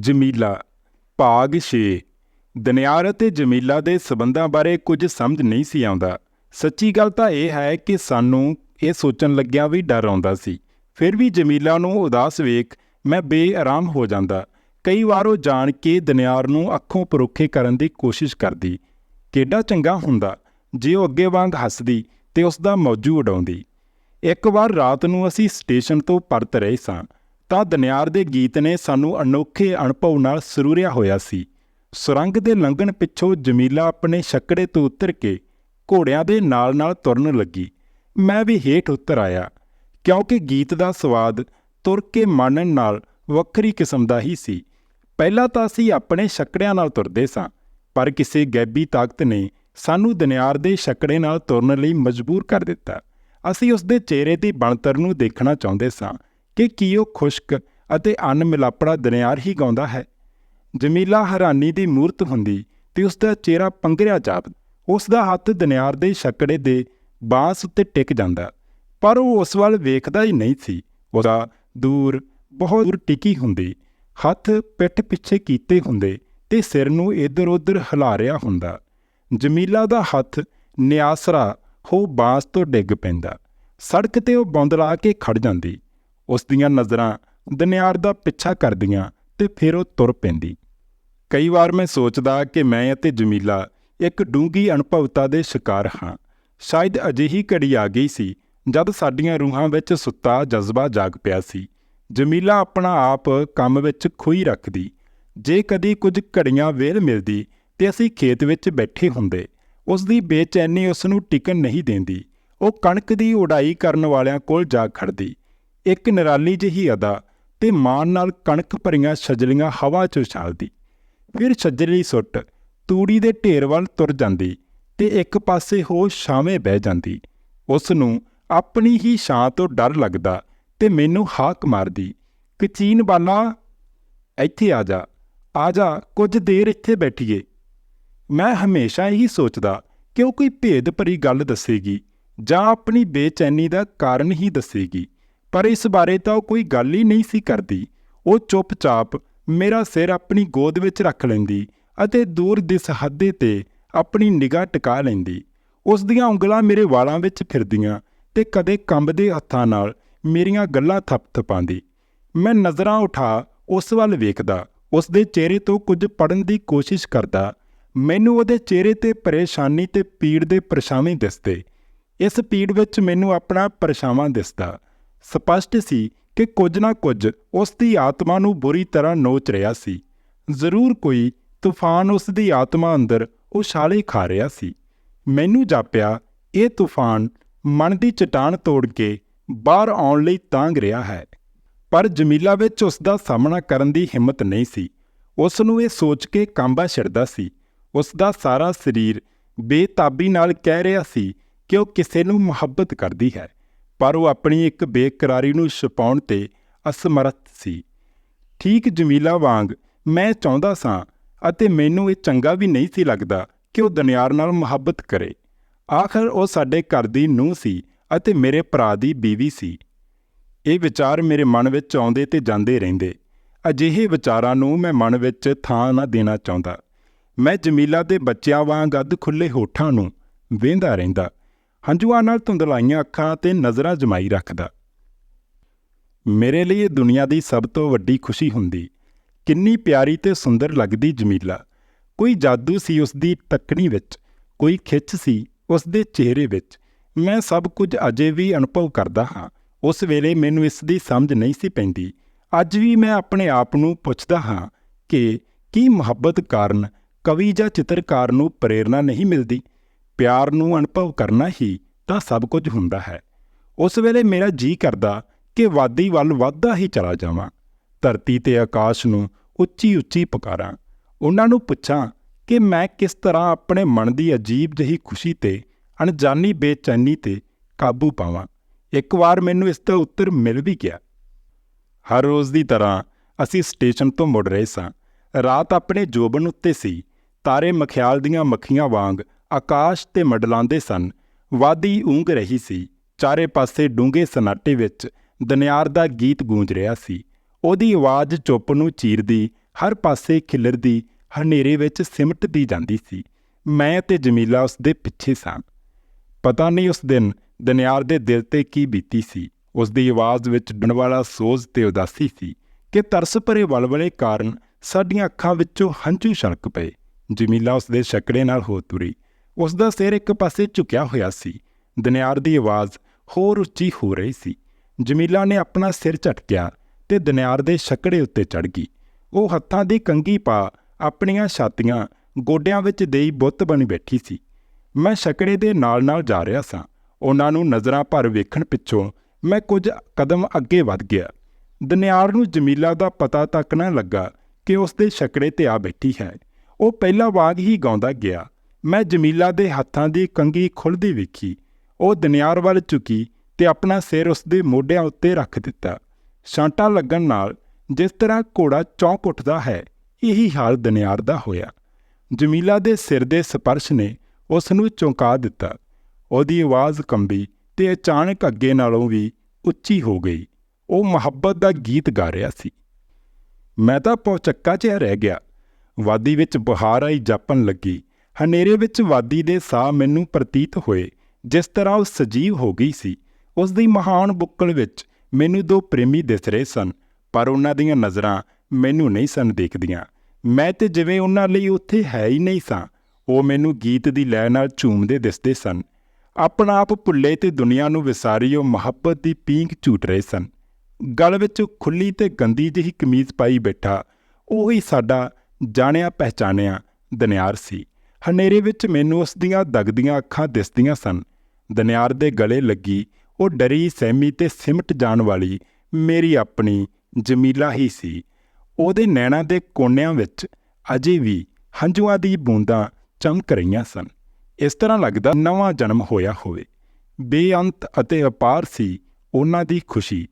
ਜਮੀਲਾ, ਭਾਗ 6 ਦਨਿਆਰ ਅਤੇ ਜਮੀਲਾ ਦੇ ਸਬੰਧਾਂ ਬਾਰੇ ਕੁਝ ਸਮਝ ਨਹੀਂ ਸੀ ਆਉਂਦਾ। ਸੱਚੀ ਗੱਲ ਤਾਂ ਇਹ ਹੈ ਕਿ ਸਾਨੂੰ ਇਹ ਸੋਚਣ ਲੱਗਿਆਂ ਵੀ ਡਰ ਆਉਂਦਾ ਸੀ। ਫਿਰ ਵੀ ਜਮੀਲਾ ਨੂੰ ਉਦਾਸ ਵੇਖ ਮੈਂ ਬੇਆਰਾਮ ਹੋ ਜਾਂਦਾ। ਕਈ ਵਾਰ ਉਹ ਜਾਣ ਕੇ ਦਨਿਆਰ ਨੂੰ ਅੱਖੋਂ ਪਰੋਖੇ ਕਰਨ ਦੀ ਕੋਸ਼ਿਸ਼ ਕਰਦੀ। ਕਿੱਡਾ ਚੰਗਾ ਹੁੰਦਾ, ਜੇ ਉਹ ਅੱਗੇ ਵਾਂਗ ਹੱਸਦੀ ਤੇ ਉਸ ਦਾ ਮੌਜੂ ਉਡਾਉਂਦੀ। ਇੱਕ ਵਾਰ ਰਾਤ ਨੂੰ ਅਸੀਂ ਸਟੇਸ਼ਨ ਤੋਂ ਪਰਤ ਰਹੇ ਸਾਂ। ਤਾਂ ਦਨਿਆਰ ਦੇ ਗੀਤ ਨੇ ਸਾਨੂੰ ਅਨੋਖੇ ਅਨੁਭਵ ਨਾਲ ਸਰੂਰਿਆ ਹੋਇਆ ਸੀ। ਸੁਰੰਗ ਦੇ ਲੰਘਣ ਪਿੱਛੋਂ ਜਮੀਲਾ ਆਪਣੇ ਛੱਕੜੇ ਤੋਂ ਉਤਰ ਕੇ ਘੋੜਿਆਂ ਦੇ ਨਾਲ-ਨਾਲ ਤੁਰਨ ਲੱਗੀ। ਮੈਂ ਵੀ ਹੇਠ ਉਤਰ ਆਇਆ, ਕਿਉਂਕਿ ਗੀਤ ਦਾ ਸਵਾਦ ਤੁਰ ਕੇ ਮਾਣਨ ਨਾਲ ਵੱਖਰੀ ਕਿਸਮ ਦਾ ਹੀ ਸੀ। ਪਹਿਲਾਂ ਤਾਂ ਅਸੀਂ ਆਪਣੇ ਛੱਕੜਿਆਂ ਨਾਲ ਤੁਰਦੇ ਸਾਂ, ਪਰ ਕਿਸੇ ਗੈਬੀ ਤਾਕਤ ਨੇ ਸਾਨੂੰ ਦਨਿਆਰ ਦੇ ਛੱਕੜੇ ਨਾਲ ਤੁਰਨ ਲਈ ਮਜਬੂਰ ਕਰ ਦਿੱਤਾ। ਅਸੀਂ ਉਸ ਦੇ ਚਿਹਰੇ ਦੀ ਬਣਤਰ ਨੂੰ ਦੇਖਣਾ ਚਾਹੁੰਦੇ ਸਾਂ ਕਿ ਕੀ ਉਹ ਖੁਸ਼ਕ ਅਤੇ ਅਨਮਿਲਾਪੜਾ ਦਨਿਆਰ ਹੀ ਗਾਉਂਦਾ ਹੈ। ਜਮੀਲਾ ਹੈਰਾਨੀ ਦੀ ਮੂਰਤ ਹੁੰਦੀ ਤੇ ਉਸ ਦਾ ਚਿਹਰਾ ਪੰਗਰਿਆ ਜਾਪਦਾ ਉਸ ਦਾ ਹੱਥ ਦਨਿਆਰ ਦੇ ਛੱਕੜੇ ਦੇ ਬਾਂਸ ਉੱਤੇ ਟਿਕ ਜਾਂਦਾ, ਪਰ ਉਹ ਉਸ ਵੱਲ ਵੇਖਦਾ ਹੀ ਨਹੀਂ ਸੀ। ਉਹਦਾ ਦੂਰ ਬਹੁਤ ਦੂਰ ਟਿਕੀ ਹੁੰਦੀ, ਹੱਥ ਪਿੱਠ ਪਿੱਛੇ ਕੀਤੇ ਹੁੰਦੇ ਤੇ ਸਿਰ ਨੂੰ ਇੱਧਰ-ਉੱਧਰ ਹਿਲਾ ਰਿਹਾ ਹੁੰਦਾ। ਜਮੀਲਾ ਦਾ ਹੱਥ ਨਿਆਸਰਾ ਹੋ ਬਾਂਸ ਤੋਂ ਡਿੱਗ ਪੈਂਦਾ, ਸੜਕ ਤੇ ਉਹ ਬੌਂਦਲਾ ਕੇ ਖੜ ਜਾਂਦੀ। ਉਸ ਦੀਆਂ ਨਜ਼ਰਾਂ ਦਨਿਆਰ ਦਾ ਪਿੱਛਾ ਕਰਦੀਆਂ ਤੇ ਫਿਰ ਉਹ ਤੁਰ ਪੈਂਦੀ। ਕਈ ਵਾਰ ਮੈਂ ਸੋਚਦਾ ਕਿ ਮੈਂ ਅਤੇ ਜਮੀਲਾ ਇੱਕ ਡੂੰਗੀ ਅਨੁਭਵਤਾ ਦੇ ਸ਼ਿਕਾਰ ਹਾਂ। ਸ਼ਾਇਦ ਅਜਿਹੀ ਘੜੀ ਆ ਗਈ ਸੀ ਜਦ ਸਾਡੀਆਂ ਰੂਹਾਂ ਵਿੱਚ ਸੁੱਤਾ ਜਜ਼ਬਾ ਜਾਗ ਪਿਆ ਸੀ। ਜਮੀਲਾ ਆਪਣਾ ਆਪ ਕੰਮ ਵਿੱਚ ਖੋਈ ਰੱਖਦੀ। ਜੇ ਕਦੀ ਕੁਝ ਘੜੀਆਂ ਵੇਲ ਮਿਲਦੀ ਤੇ ਅਸੀਂ ਖੇਤ ਵਿੱਚ ਬੈਠੇ ਹੁੰਦੇ, ਉਸ ਦੀ ਬੇਚੈਨੀ ਉਸ ਨੂੰ ਟਿਕਣ ਨਹੀਂ ਦਿੰਦੀ। ਉਹ ਕਣਕ ਦੀ ਉਡਾਈ ਕਰਨ ਵਾਲਿਆਂ ਕੋਲ ਜਾ ਖੜਦੀ। ਇੱਕ ਨਿਰਾਲੀ ਜਿਹੀ ਅਦਾ ਤੇ ਮਾਣ ਨਾਲ ਕਣਕ ਭਰੀਆਂ ਛਜਲੀਆਂ ਹਵਾ 'ਚ ਉਛਾਲਦੀ ਫਿਰ ਛਜਲੀ ਸੁੱਟ ਤੂੜੀ ਦੇ ਢੇਰ ਵੱਲ ਤੁਰ ਜਾਂਦੀ ਤੇ ਇੱਕ ਪਾਸੇ ਹੋ ਛਾਵੇਂ ਬਹਿ ਜਾਂਦੀ। ਉਸ ਨੂੰ ਆਪਣੀ ਹੀ ਛਾਂ ਤੋਂ ਡਰ ਲੱਗਦਾ ਤੇ ਮੈਨੂੰ ਹਾਕ ਮਾਰਦੀ ਕਚੀਨ ਬਾਲਾ, ਇੱਥੇ ਆ ਜਾ ਆ ਜਾ, ਕੁਝ ਦੇਰ ਇੱਥੇ ਬੈਠੀਏ। ਮੈਂ ਹਮੇਸ਼ਾ ਇਹੀ ਸੋਚਦਾ ਕਿ ਉਹ ਕੋਈ ਭੇਦ ਭਰੀ ਗੱਲ ਦੱਸੇਗੀ ਜਾਂ ਆਪਣੀ ਬੇਚੈਨੀ ਦਾ ਕਾਰਨ ਹੀ ਦੱਸੇਗੀ? ਪਰ ਇਸ ਬਾਰੇ ਤਾਂ ਉਹ ਕੋਈ ਗੱਲ ਹੀ ਨਹੀਂ ਸੀ ਕਰਦੀ। ਉਹ ਚੁੱਪਚਾਪ ਮੇਰਾ ਸਿਰ ਆਪਣੀ ਗੋਦ ਵਿੱਚ ਰੱਖ ਲੈਂਦੀ ਅਤੇ ਦੂਰ ਦਿਸ ਹੱਦੇ ਤੇ ਆਪਣੀ ਨਿਗਾਹ ਟਿਕਾ ਲੈਂਦੀ। ਉਸ ਦੀਆਂ ਉਂਗਲਾਂ ਮੇਰੇ ਵਾਲਾਂ ਵਿੱਚ ਫਿਰਦੀਆਂ ਤੇ ਕਦੇ ਕੰਬਦੇ ਹੱਥਾਂ ਨਾਲ ਮੇਰੀਆਂ ਗੱਲਾਂ ਥਪਥਪਾਉਂਦੀ। ਮੈਂ ਨਜ਼ਰਾਂ ਉਠਾ ਉਸ ਵੱਲ ਵੇਖਦਾ। ਉਸ ਦੇ ਚਿਹਰੇ ਤੋਂ ਕੁਝ ਪੜਨ ਦੀ ਕੋਸ਼ਿਸ਼ ਕਰਦਾ। ਮੈਨੂੰ ਉਹਦੇ ਚਿਹਰੇ ਤੇ ਪਰੇਸ਼ਾਨੀ ਤੇ ਪੀੜ ਦੇ ਪਰਛਾਵੇਂ ਦਿਸਦੇ। ਇਸ ਪੀੜ ਵਿੱਚ ਮੈਨੂੰ ਆਪਣਾ ਪਰਛਾਵਾਂ ਦਿਸਦਾ। ਸਪਸ਼ਟ ਸੀ ਕਿ ਕੁਝ ਨਾ ਕੁਝ ਉਸ ਦੀ ਆਤਮਾ ਨੂੰ ਬੁਰੀ ਤਰ੍ਹਾਂ ਨੋਚ ਰਿਹਾ ਸੀ। ਜ਼ਰੂਰ ਕੋਈ ਤੂਫਾਨ ਉਸ ਦੀ ਆਤਮਾ ਅੰਦਰ ਉਛਾਲੇ ਖਾ ਰਿਹਾ ਸੀ। ਮੈਨੂੰ ਜਾਪਿਆ, ਇਹ ਤੂਫਾਨ ਮਨ ਦੀ ਚਟਾਨ ਤੋੜ ਕੇ ਬਾਹਰ ਆਉਣ ਲਈ ਤਾਂਗ ਰਿਹਾ ਹੈ। ਪਰ ਜਮੀਲਾ ਵਿੱਚ ਉਸ ਦਾ ਸਾਹਮਣਾ ਕਰਨ ਦੀ ਹਿੰਮਤ ਨਹੀਂ ਸੀ। ਉਸ ਨੂੰ ਇਹ ਸੋਚ ਕੇ ਕਾਂਬਾ ਛਿੜਦਾ ਸੀ। ਉਸ ਦਾ ਸਾਰਾ ਸਰੀਰ ਬੇਤਾਬੀ ਨਾਲ ਕਹਿ ਰਿਹਾ ਸੀ ਕਿ ਉਹ ਕਿਸੇ ਨੂੰ ਮੁਹੱਬਤ ਕਰਦੀ ਹੈ। ਪਰ ਉਹ ਆਪਣੀ ਇੱਕ ਬੇਕਰਾਰੀ ਨੂੰ ਛੁਪਾਉਣ ਤੇ ਅਸਮਰੱਥ ਸੀ। ਠੀਕ ਜਮੀਲਾ ਵਾਂਗ, ਮੈਂ ਚਾਹੁੰਦਾ ਸਾਂ, ਅਤੇ ਮੈਨੂੰ ਇਹ ਚੰਗਾ ਵੀ ਨਹੀਂ ਸੀ ਲੱਗਦਾ ਕਿ ਉਹ ਦਨਿਆਰ ਨਾਲ ਮੁਹੱਬਤ ਕਰੇ। ਆਖਰ ਉਹ ਸਾਡੇ ਘਰ ਦੀ ਨੂੰਹ ਸੀ ਅਤੇ ਮੇਰੇ ਭਰਾ ਦੀ ਬੀਵੀ ਸੀ। ਇਹ ਵਿਚਾਰ ਮੇਰੇ ਮਨ ਵਿੱਚ ਆਉਂਦੇ ਤੇ ਜਾਂਦੇ ਰਹਿੰਦੇ। ਅਜਿਹੇ ਵਿਚਾਰਾਂ ਨੂੰ ਮੈਂ ਮਨ ਵਿੱਚ ਥਾਂ ਨਾ ਦੇਣਾ ਚਾਹੁੰਦਾ। ਮੈਂ ਜਮੀਲਾ ਦੇ ਬੱਚਿਆਂ ਵਾਂਗ ਅੱਧ ਖੁੱਲੇ ਹੋਠਾਂ ਨੂੰ ਵੇਂਦਾ ਰਹਿੰਦਾ। ਹੰਝੂਆਂ ਨਾਲ ਧੁੰਦਲਾਈਆਂ ਅੱਖਾਂ ਤੇ ਨਜ਼ਰਾਂ ਜਮਾਈ ਰੱਖਦਾ। ਮੇਰੇ ਲਈ ਇਹ ਦੁਨੀਆ ਦੀ ਸਭ ਤੋਂ ਵੱਡੀ ਖੁਸ਼ੀ ਹੁੰਦੀ, ਕਿੰਨੀ ਪਿਆਰੀ ਤੇ ਸੁੰਦਰ ਲੱਗਦੀ ਜਮੀਲਾ। ਕੋਈ ਜਾਦੂ ਸੀ ਉਸ ਦੀ ਤੱਕਣੀ ਵਿੱਚ, ਕੋਈ ਖਿੱਚ ਸੀ ਉਸ ਦੇ ਚਿਹਰੇ ਵਿੱਚ। ਮੈਂ ਸਭ ਕੁਝ ਅਜੇ ਵੀ ਅਨੁਭਵ ਕਰਦਾ ਹਾਂ। ਉਸ ਵੇਲੇ ਮੈਨੂੰ ਇਸ ਦੀ ਸਮਝ ਨਹੀਂ ਸੀ ਪੈਂਦੀ। ਅੱਜ ਵੀ ਮੈਂ ਆਪਣੇ ਆਪ ਨੂੰ ਪੁੱਛਦਾ ਹਾਂ ਕਿ ਕੀ ਮੁਹੱਬਤ ਕਾਰਨ ਕਵੀ ਜਾਂ ਚਿੱਤਰਕਾਰ ਨੂੰ ਪ੍ਰੇਰਣਾ ਨਹੀਂ ਮਿਲਦੀ? ਪਿਆਰ ਨੂੰ ਅਨੁਭਵ ਕਰਨਾ ਹੀ ਤਾਂ ਸਭ ਕੁਝ ਹੁੰਦਾ ਹੈ। ਉਸ ਵੇਲੇ ਮੇਰਾ ਜੀ ਕਰਦਾ ਕਿ ਵਾਦੀ ਵੱਲ ਵੱਧਦਾ ਹੀ ਚਲਾ ਜਾਵਾਂ। ਧਰਤੀ ਤੇ ਆਕਾਸ਼ ਨੂੰ ਉੱਚੀ ਉੱਚੀ ਪੁਕਾਰਾਂ। ਉਹਨਾਂ ਨੂੰ ਪੁੱਛਾਂ ਕਿ ਮੈਂ ਕਿਸ ਤਰ੍ਹਾਂ ਆਪਣੇ ਮਨ ਦੀ ਅਜੀਬ ਜਿਹੀ ਖੁਸ਼ੀ ਤੇ ਅਣਜਾਣੀ ਬੇਚੈਨੀ ਤੇ ਕਾਬੂ ਪਾਵਾਂ। ਇੱਕ ਵਾਰ ਮੈਨੂੰ ਇਸ ਦਾ ਉੱਤਰ ਮਿਲ ਵੀ ਗਿਆ। ਹਰ ਰੋਜ਼ ਦੀ ਤਰ੍ਹਾਂ ਅਸੀਂ ਸਟੇਸ਼ਨ ਤੋਂ ਮੁੜ ਰਹੇ ਸਾਂ। ਰਾਤ ਆਪਣੇ ਜੋਬਨ ਉੱਤੇ ਸੀ। ਤਾਰੇ ਮਖਿਆਲ ਦੀਆਂ ਮੱਖੀਆਂ ਵਾਂਗ ਆਕਾਸ਼ ਤੇ ਮਡਲਾਉਂਦੇ ਸਨ। ਵਾਦੀ ਊਂਘ ਰਹੀ ਸੀ। ਚਾਰੇ ਪਾਸੇ ਡੂੰਘੇ ਸਨਾਟੇ ਵਿੱਚ ਦਨਿਆਰ ਦਾ ਗੀਤ ਗੂੰਜ ਰਿਹਾ ਸੀ। ਉਹਦੀ ਆਵਾਜ਼ ਚੁੱਪ ਨੂੰ ਚੀਰਦੀ, ਹਰ ਪਾਸੇ ਖਿਲਰਦੀ, ਹਨੇਰੇ ਵਿੱਚ ਸਿਮਟਦੀ ਜਾਂਦੀ ਸੀ। ਮੈਂ ਤੇ ਜਮੀਲਾ ਉਸ ਦੇ ਪਿੱਛੇ ਸਾਂ। ਪਤਾ ਨਹੀਂ ਉਸ ਦਿਨ ਦਨਿਆਰ ਦੇ ਦਿਲ ਤੇ ਕੀ ਬੀਤੀ ਸੀ। ਉਸ ਦੀ ਆਵਾਜ਼ ਵਿੱਚ ਡਣ ਵਾਲਾ ਸੋਜ਼ ਤੇ ਉਦਾਸੀ ਸੀ ਕਿ ਤਰਸ ਭਰੇ ਵਲਵਲੇ ਕਾਰਨ ਸਾਡੀਆਂ ਅੱਖਾਂ ਵਿੱਚੋਂ ਹੰਝੂ ਛਲਕ ਪਏ। ਜਮੀਲਾ ਉਸ ਦੇ ਛਕੜੇ ਨਾਲ ਹੋ ਤੁਰੀ। ਉਸ ਦਾ ਸਿਰ ਇੱਕ ਪਾਸੇ ਝੁਕਿਆ ਹੋਇਆ ਸੀ। ਦਨਿਆਰ ਦੀ ਆਵਾਜ਼ ਹੋਰ ਉੱਚੀ ਹੋ ਰਹੀ ਸੀ। ਜਮੀਲਾ ਨੇ ਆਪਣਾ ਸਿਰ ਝਟਕਿਆ ਤੇ ਦਨਿਆਰ ਦੇ ਛਕੜੇ ਉੱਤੇ ਚੜ ਗਈ। ਉਹ ਹੱਥਾਂ ਦੀ ਕੰਗੀ ਪਾ ਆਪਣੀਆਂ ਛਾਤੀਆਂ ਗੋਡਿਆਂ ਵਿੱਚ ਦੇਈ ਬੁੱਤ ਬਣੀ ਬੈਠੀ ਸੀ। ਮੈਂ ਛਕੜੇ ਦੇ ਨਾਲ-ਨਾਲ ਜਾ ਰਿਹਾ ਸਾਂ। ਉਹਨਾਂ ਨੂੰ ਨਜ਼ਰਾਂ ਭਰ ਵੇਖਣ ਪਿੱਛੋਂ ਮੈਂ ਕੁਝ ਕਦਮ ਅੱਗੇ ਵੱਧ ਗਿਆ। ਦਨਿਆਰ ਨੂੰ ਜਮੀਲਾ ਦਾ ਪਤਾ ਤੱਕ ਨਾ ਲੱਗਾ ਕਿ ਉਸ ਦੇ ਛਕੜੇ ਤੇ ਆ ਬੈਠੀ ਹੈ। ਉਹ ਪਹਿਲਾ ਵਾਗ ਹੀ ਗਾਉਂਦਾ ਗਿਆ। ਮੈਂ ਜਮੀਲਾ ਦੇ ਹੱਥਾਂ ਦੀ ਕੰਗੀ ਖੁੱਲਦੀ ਵੇਖੀ। ਉਹ ਦਨਿਆਰ ਵੱਲ ਝੁਕੀ ਤੇ ਆਪਣਾ ਸਿਰ ਉਸ ਦੇ ਮੋਢਿਆਂ ਉੱਤੇ ਰੱਖ ਦਿੱਤਾ। ਛਾਂਟਾ ਲੱਗਣ ਨਾਲ ਜਿਸ ਤਰ੍ਹਾਂ ਘੋੜਾ ਚੌਂਕ ਉੱਠਦਾ ਹੈ, ਇਹੀ ਹਾਲ ਦਨਿਆਰ ਦਾ ਹੋਇਆ। ਜਮੀਲਾ ਦੇ ਸਿਰ ਦੇ ਸਪਰਸ਼ ਨੇ ਉਸ ਨੂੰ ਚੌਂਕਾ ਦਿੱਤਾ। ਉਹਦੀ ਆਵਾਜ਼ ਕੰਬੀ ਤੇ ਅਚਾਨਕ ਅੱਗੇ ਨਾਲੋਂ ਵੀ ਉੱਚੀ ਹੋ ਗਈ। ਉਹ ਮੁਹੱਬਤ ਦਾ ਗੀਤ ਗਾ ਰਿਹਾ ਸੀ। ਮੈਂ ਤਾਂ ਪੌਚੱਕਾ ਜਿਹਾ ਰਹਿ ਗਿਆ। ਵਾਦੀ ਵਿੱਚ ਬੁਹਾਰ ਆਈ ਜਾਪਣ ਲੱਗੀ। ਹਨੇਰੇ ਵਿੱਚ ਵਾਦੀ ਦੇ ਸਾਹ ਮੈਨੂੰ ਪ੍ਰਤੀਤ ਹੋਏ। ਜਿਸ ਤਰ੍ਹਾਂ ਉਹ ਸਜੀਵ ਹੋ ਗਈ ਸੀ ਉਸ ਦੀ ਮਹਾਨ ਬੁੱਕਲ ਵਿੱਚ ਮੈਨੂੰ ਦੋ ਪ੍ਰੇਮੀ ਦਿਸ ਰਹੇ ਸਨ, ਪਰ ਉਹਨਾਂ ਦੀਆਂ ਨਜ਼ਰਾਂ ਮੈਨੂੰ ਨਹੀਂ ਸਨ ਦੇਖਦੀਆਂ। ਮੈਂ ਤੇ ਜਿਵੇਂ ਉਹਨਾਂ ਲਈ ਉੱਥੇ ਹੈ ਹੀ ਨਹੀਂ ਸਾਂ, ਉਹ ਮੈਨੂੰ ਗੀਤ ਦੀ ਲੈ ਨਾਲ ਝੂਮਦੇ ਦਿਸਦੇ ਸਨ। ਆਪਣਾ ਆਪ ਭੁੱਲੇ ਤੇ ਦੁਨੀਆ ਨੂੰ ਵਿਸਾਰੀ ਉਹ ਮੁਹੱਬਤ ਦੀ ਪੀਂਘ ਝੂਟ ਰਹੇ ਸਨ। ਗਲ ਵਿੱਚ ਖੁੱਲੀ ਤੇ ਗੰਦੀ ਜਿਹੀ ਕਮੀਜ਼ ਪਾਈ ਬੈਠਾ, ਉਹੀ ਸਾਡਾ ਜਾਣਿਆ ਪਹਿਚਾਨਿਆ ਦਨਿਆਰ ਸੀ। ਹਨੇਰੇ ਵਿੱਚ ਮੈਨੂੰ ਉਸ ਦੀਆਂ ਦਗਦੀਆਂ ਅੱਖਾਂ ਦਿਸਦੀਆਂ ਸਨ। ਦਨਿਆਰ ਦੇ ਗਲੇ ਲੱਗੀ, ਉਹ ਡਰੀ ਸਹਿਮੀ ਤੇ ਸਿਮਟ ਜਾਣ ਵਾਲੀ ਮੇਰੀ ਆਪਣੀ ਜਮੀਲਾ ਹੀ ਸੀ। ਉਹਦੇ ਨੈਣਾਂ ਦੇ ਕੋਨਿਆਂ ਵਿੱਚ ਅਜੇ ਵੀ ਹੰਝੂਆਂ ਦੀ ਬੂੰਦਾਂ ਚਮਕ ਰਹੀਆਂ ਸਨ। ਇਸ ਤਰ੍ਹਾਂ ਲੱਗਦਾ ਨਵਾਂ ਜਨਮ ਹੋਇਆ ਹੋਵੇ। ਬੇਅੰਤ ਅਤੇ ਅਪਾਰ ਸੀ ਉਹਨਾਂ ਦੀ ਖੁਸ਼ੀ।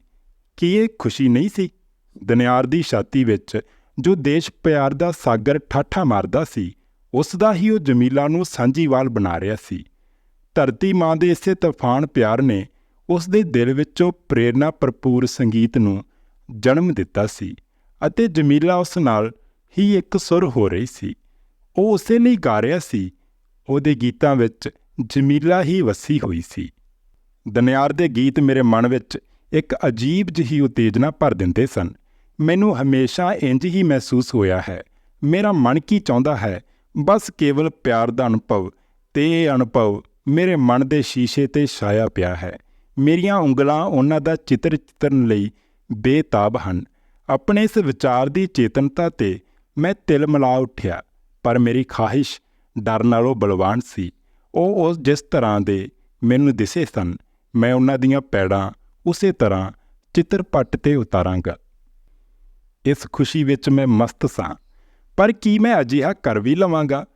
ਕੀ ਇਹ ਖੁਸ਼ੀ ਨਹੀਂ ਸੀ? ਦਨਿਆਰ ਦੀ ਛਾਤੀ ਵਿੱਚ ਜੋ ਦੇਸ਼ ਪਿਆਰ ਦਾ ਸਾਗਰ ਠਾਠਾ ਮਾਰਦਾ ਸੀ ਉਸ ਦਾ ਹੀ ਉਹ ਜਮੀਲਾ ਨੂੰ ਸਾਂਝੀਵਾਲ ਬਣਾ ਰਿਹਾ ਸੀ। ਧਰਤੀ ਮਾਂ ਦੇ ਇਸੇ ਤੂਫਾਨ ਪਿਆਰ ਨੇ ਉਸ ਦੇ ਦਿਲ ਵਿੱਚੋਂ ਪ੍ਰੇਰਣਾ ਭਰਪੂਰ ਸੰਗੀਤ ਨੂੰ ਜਨਮ ਦਿੱਤਾ ਸੀ ਅਤੇ ਜਮੀਲਾ ਉਸ ਨਾਲ ਹੀ ਇੱਕ ਸੁਰ ਹੋ ਰਹੀ ਸੀ। ਉਹ ਉਸੇ ਲਈ ਗਾ ਰਿਹਾ ਸੀ। ਉਹਦੇ ਗੀਤਾਂ ਵਿੱਚ ਜਮੀਲਾ ਹੀ ਵਸੀ ਹੋਈ ਸੀ। ਦਨਿਆਰ ਦੇ ਗੀਤ ਮੇਰੇ ਮਨ ਵਿੱਚ ਇੱਕ ਅਜੀਬ ਜਿਹੀ ਉਤੇਜਨਾ ਭਰ ਦਿੰਦੇ ਸਨ। ਮੈਨੂੰ ਹਮੇਸ਼ਾ ਇੰਜ ਹੀ ਮਹਿਸੂਸ ਹੋਇਆ ਹੈ। ਮੇਰਾ ਮਨ ਕੀ ਚਾਹੁੰਦਾ ਹੈ ਬਸ ਕੇਵਲ ਪਿਆਰ ਦਾ ਅਨੁਭਵ ਤੇ ਇਹ ਅਨੁਭਵ ਮੇਰੇ ਮਨ ਦੇ ਸ਼ੀਸ਼ੇ ਤੇ ਛਾਇਆ ਪਿਆ ਹੈ। ਮੇਰੀਆਂ ਉਂਗਲਾਂ ਉਹਨਾਂ ਦਾ ਚਿੱਤਰ ਚਿੱਤਰਨ ਲਈ ਬੇਤਾਬ ਹਨ। ਆਪਣੇ ਇਸ ਵਿਚਾਰ ਦੀ ਚੇਤਨਤਾ ਤੇ ਮੈਂ ਤਿਲ ਮਿਲਾ ਉੱਠਿਆ, ਪਰ ਮੇਰੀ ਖਾਹਿਸ਼ ਡਰ ਨਾਲੋਂ ਬਲਵਾਨ ਸੀ। ਉਹ ਉਸ ਜਿਸ ਤਰ੍ਹਾਂ ਦੇ ਮੈਨੂੰ ਦਿਸੇ ਸਨ, ਮੈਂ ਉਹਨਾਂ ਦੀਆਂ ਪੈੜਾਂ ਉਸੇ ਤਰ੍ਹਾਂ ਚਿੱਤਰਪੱਟ ਤੇ ਉਤਾਰਾਂਗਾ। ਇਸ ਖੁਸ਼ੀ ਵਿੱਚ ਮੈਂ ਮਸਤ ਸਾਂ। ਪਰ ਕੀ ਮੈਂ ਅਜਿਹਾ ਕਰ ਵੀ ਲਵਾਂਗਾ?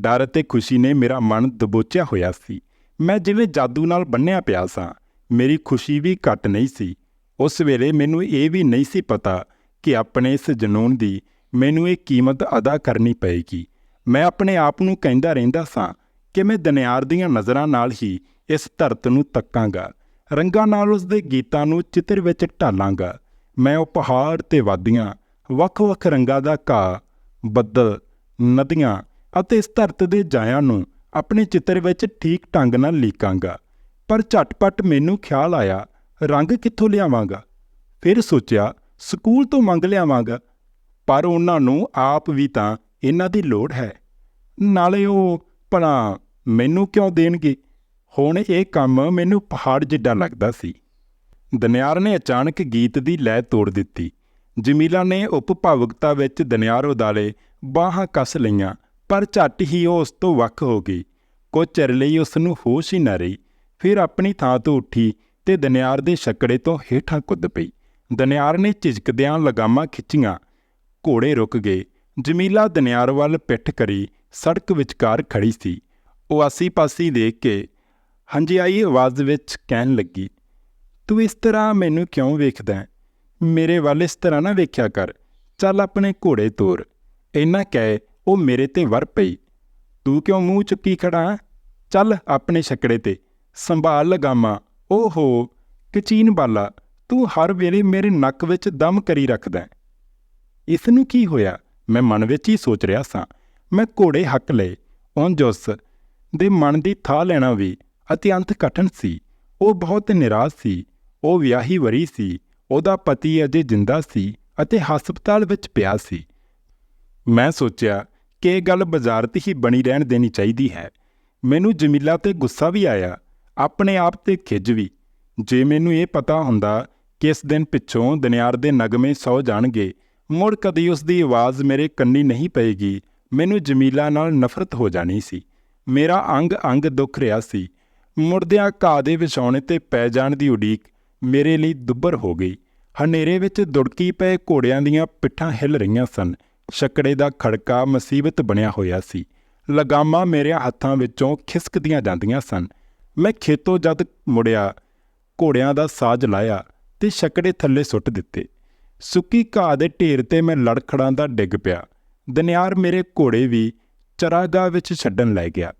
ਡਰ ਅਤੇ ਖੁਸ਼ੀ ਨੇ ਮੇਰਾ ਮਨ ਦਬੋਚਿਆ ਹੋਇਆ ਸੀ। ਮੈਂ ਜਿਵੇਂ ਜਾਦੂ ਨਾਲ ਬੰਨਿਆ ਪਿਆ ਸਾਂ, ਮੇਰੀ ਖੁਸ਼ੀ ਵੀ ਘਟ ਨਹੀਂ ਸੀ। ਉਸ ਵੇਲੇ ਮੈਨੂੰ ਇਹ ਵੀ ਨਹੀਂ ਸੀ ਪਤਾ ਕਿ ਆਪਣੇ ਇਸ ਜਨੂਨ ਦੀ ਮੈਨੂੰ ਇਹ ਕੀਮਤ ਅਦਾ ਕਰਨੀ ਪਏਗੀ। ਮੈਂ ਆਪਣੇ ਆਪ ਨੂੰ ਕਹਿੰਦਾ ਰਹਿੰਦਾ ਸਾਂ ਕਿ ਮੈਂ ਦਨਿਆਰ ਦੀਆਂ ਨਜ਼ਰਾਂ ਨਾਲ ਹੀ ਇਸ ਧਰਤ ਨੂੰ ਤੱਕਾਂਗਾ। ਰੰਗਾਂ ਨਾਲ ਉਸ ਦੇ ਗੀਤਾਂ ਨੂੰ ਚਿੱਤਰ ਵਿੱਚ ਢਾਲਾਂਗਾ। ਮੈਂ ਉਹ ਪਹਾੜ ਤੇ ਵਾਦੀਆਂ, ਵੱਖ-ਵੱਖ ਰੰਗਾਂ ਦਾ ਘਾਹ ਬੱਦਲ, ਨਦੀਆਂ ਅਤੇ ਇਸ ਧਰਤ ਦੇ ਜਾਇਆਂ ਨੂੰ ਆਪਣੇ ਚਿੱਤਰ ਵਿੱਚ ਠੀਕ ਢੰਗ ਨਾਲ ਲੀਕਾਂਗਾ। ਪਰ ਝਟਪਟ ਮੈਨੂੰ ਖਿਆਲ ਆਇਆ, ਰੰਗ ਕਿੱਥੋਂ ਲਿਆਵਾਂਗਾ? ਫਿਰ ਸੋਚਿਆ, ਸਕੂਲ ਤੋਂ ਮੰਗ ਲਿਆਵਾਂਗਾ। ਪਰ ਉਹਨਾਂ ਨੂੰ ਆਪ ਵੀ ਤਾਂ ਇਹਨਾਂ ਦੀ ਲੋੜ ਹੈ। ਨਾਲੇ ਉਹ ਭਲਾ ਮੈਨੂੰ ਕਿਉਂ ਦੇਣਗੇ? ਹੁਣ ਇਹ ਕੰਮ ਮੈਨੂੰ ਪਹਾੜ ਜਿੱਡਾ ਲੱਗਦਾ ਸੀ। ਦਨਿਆਰ ਨੇ ਅਚਾਨਕ ਗੀਤ ਦੀ ਲੈ ਤੋੜ ਦਿੱਤੀ। ਜਮੀਲਾ ਨੇ ਉਪਭਾਵਕਤਾ ਵਿੱਚ ਦਨਿਆਰ ਉਦਾਲੇ ਬਾਹਾਂ ਕੱਸ ਲਈਆਂ, ਪਰ ਝੱਟ ਹੀ ਉਹ ਉਸ ਤੋਂ ਵੱਖ ਹੋ ਗਈ। ਕੁਝ ਚਿਰ ਲਈ ਉਸ ਨੂੰ ਹੋਸ਼ ਹੀ ਨਾ ਰਹੀ। ਫਿਰ ਆਪਣੀ ਥਾਂ ਤੋਂ ਉੱਠੀ ਤੇ ਦਨਿਆਰ ਦੇ ਛੱਕੜੇ ਤੋਂ ਹੇਠਾਂ ਕੁੱਦ ਪਈ। ਦਨਿਆਰ ਨੇ ਝਿਜਕਦਿਆਂ ਲਗਾਮਾਂ ਖਿੱਚੀਆਂ। ਘੋੜੇ ਰੁਕ ਗਏ। ਜਮੀਲਾ ਦਨਿਆਰ ਵੱਲ ਪਿੱਠ ਕਰੀ ਸੜਕ ਵਿਚਕਾਰ ਖੜੀ ਸੀ। ਉਹ ਆਸੀ-ਪਾਸੀ ਦੇਖ ਕੇ ਹੰਝਿਆਈ ਆਵਾਜ਼ ਵਿੱਚ ਕਹਿਣ ਲੱਗੀ, ਤੂੰ ਇਸ ਤਰ੍ਹਾਂ ਮੈਨੂੰ ਕਿਉਂ ਵੇਖਦਾ ਹੈ? ਮੇਰੇ ਵੱਲ ਇਸ ਤਰ੍ਹਾਂ ਨਾ ਵੇਖਿਆ ਕਰ। ਚੱਲ ਆਪਣੇ ਘੋੜੇ ਤੋਰ। ਇੰਨਾ ਕਹਿ, ਉਹ ਮੇਰੇ ਤੇ ਵਰ ਪਈ। ਤੂੰ ਕਿਉਂ ਮੂੰਹ ਚੁੱਕੀ ਖੜਾ ਚੱਲ ਆਪਣੇ ਛਕੜੇ ਤੇ। ਸੰਭਾਲ ਲਗਾਮਾ ਓਹੋ, ਕਚੀਨ ਬਾਲਾ, ਤੂੰ ਹਰ ਵੇਲੇ ਮੇਰੇ ਨੱਕ ਵਿੱਚ ਦਮ ਕਰੀ ਰੱਖਦਾ ਹੈ। ਇਸ ਨੂੰ ਕੀ ਹੋਇਆ? ਮੈਂ ਮਨ ਵਿੱਚ ਹੀ ਸੋਚ ਰਿਹਾ ਸਾਂ। ਮੈਂ ਘੋੜੇ ਹੱਕ ਲਏ। ਉਂਝ ਦੇ ਮਨ ਦੀ ਥਾਂ ਲੈਣਾ ਵੀ ਅਤਿਅੰਤ ਕਠਿਨ ਸੀ। ਉਹ ਬਹੁਤ ਨਿਰਾਸ਼ ਸੀ। ਉਹ ਵਿਆਹੀ ਵਰੀ ਸੀ। ਉਹਦਾ ਪਤੀ ਅਜੇ ਜਿੰਦਾ ਸੀ ਅਤੇ ਹਸਪਤਾਲ ਵਿੱਚ ਪਿਆ ਸੀ। ਮੈਂ ਸੋਚਿਆ ਕਿ ਇਹ ਗੱਲ ਬਾਜ਼ਾਰਤ ਹੀ ਬਣੀ ਰਹਿਣ ਦੇਣੀ ਚਾਹੀਦੀ ਹੈ। ਮੈਨੂੰ ਜਮੀਲਾ ਤੇ ਗੁੱਸਾ ਵੀ ਆਇਆ, ਆਪਣੇ ਆਪ ਤੇ ਖਿੱਝ ਵੀ। ਜੇ ਮੈਨੂੰ ਇਹ ਪਤਾ ਹੁੰਦਾ ਕਿ ਇਸ ਦਿਨ ਪਿੱਛੋਂ ਦੁਨਿਆਰ ਦੇ ਨਗਮੇ ਸੌ ਜਾਣਗੇ, ਮੁੜ ਕਦੀ ਉਸ ਦੀ ਆਵਾਜ਼ ਮੇਰੇ ਕੰਨੀ ਨਹੀਂ ਪਏਗੀ, ਮੈਨੂੰ ਜਮੀਲਾ ਨਾਲ ਨਫ਼ਰਤ ਹੋ ਜਾਣੀ ਸੀ। ਮੇਰਾ ਅੰਗ ਅੰਗ ਦੁੱਖ ਰਿਹਾ ਸੀ। ਮੁਰਦਿਆਂ ਘਾਹ ਦੇ ਵਿਛਾਉਣੇ ਤੇ ਪੈ ਜਾਣ ਦੀ ਉਡੀਕ ਮੇਰੇ ਲਈ ਦੁੱਬਰ ਹੋ ਗਈ। ਹਨੇਰੇ ਵਿੱਚ ਦੁੜਕੀ ਪਏ ਘੋੜਿਆਂ ਦੀਆਂ ਪਿੱਠਾਂ ਹਿੱਲ ਰਹੀਆਂ ਸਨ। ਛੱਕੜੇ ਦਾ ਖੜਕਾ ਮੁਸੀਬਤ ਬਣਿਆ ਹੋਇਆ ਸੀ। ਲਗਾਮਾਂ ਮੇਰੇ ਹੱਥਾਂ ਵਿੱਚੋਂ ਖਿਸਕਦੀਆਂ ਜਾਂਦੀਆਂ ਸਨ। ਮੈਂ ਖੇਤੋਂ ਜਦ ਮੁੜਿਆ, ਘੋੜਿਆਂ ਦਾ ਸਾਜ ਲਾਇਆ ਤੇ ਛੱਕੜੇ ਥੱਲੇ ਸੁੱਟ ਦਿੱਤੇ। ਸੁੱਕੀ ਘਾਹ ਦੇ ਢੇਰ ਤੇ ਮੈਂ ਲੜਖੜਾਂ ਦਾ ਡਿੱਗ ਪਿਆ। ਦਨਿਆਰ ਮੇਰੇ ਘੋੜੇ ਵੀ ਚਰਾਗਾਹ ਵਿੱਚ ਛੱਡਣ ਲੈ ਗਿਆ।